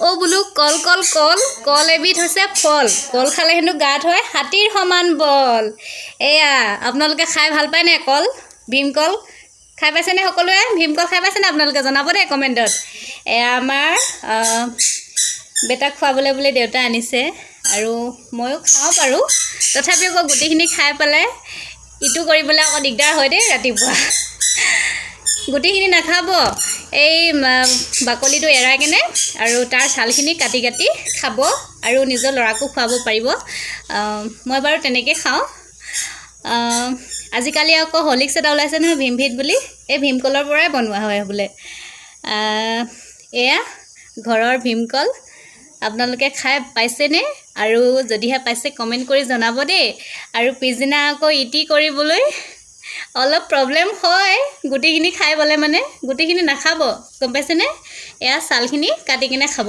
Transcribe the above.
অ' বোলো কল কল কল। কল এবিধ হৈছে ফল। কল খালে হেনো গাত হয় হাতীৰ সমান বল। এয়া আপোনালোকে খাই ভাল পায়নে কল? ভীমকল খাই পাইছেনে সকলোৱে? ভীমকল খাই পাইছেনে আপোনালোকে? জনাব দেই কমেণ্টত। এয়া আমাৰ বেটাক খুৱাবলৈ বুলি দেউতাই আনিছে আৰু ময়ো খাওঁ বাৰু। তথাপিও আকৌ গোটেইখিনি খাই পেলাই ইটো কৰিবলৈ আকৌ দিগদাৰ হয় দেই ৰাতিপুৱা। গোটেইখিনি নাখাব। এই বাকলিটো এৰাই কেনে আৰু তাৰ ছালখিনি কাটি কাটি খাব আৰু নিজৰ ল'ৰাকো খুৱাব পাৰিব। মই বাৰু তেনেকৈ খাওঁ। আজিকালি আকৌ হলিক্স এটা ওলাইছে নহয় ভীমভিত বুলি। এই ভীমকলৰ পৰাই বনোৱা হয় বোলে। এয়া ঘৰৰ ভীমকল আপোনালোকে খাই পাইছেনে? আৰু যদিহে পাইছে কমেণ্ট কৰি জনাব দেই। আৰু পিছদিনা আকৌ ইটি কৰিবলৈ অলপ প্ৰব্লেম হয়। গোটেইখিনি খাই পেলাই মানে। গোটেইখিনি নাখাব গম পাইছেনে? এয়া ছালখিনি কাটি কিনে খাব।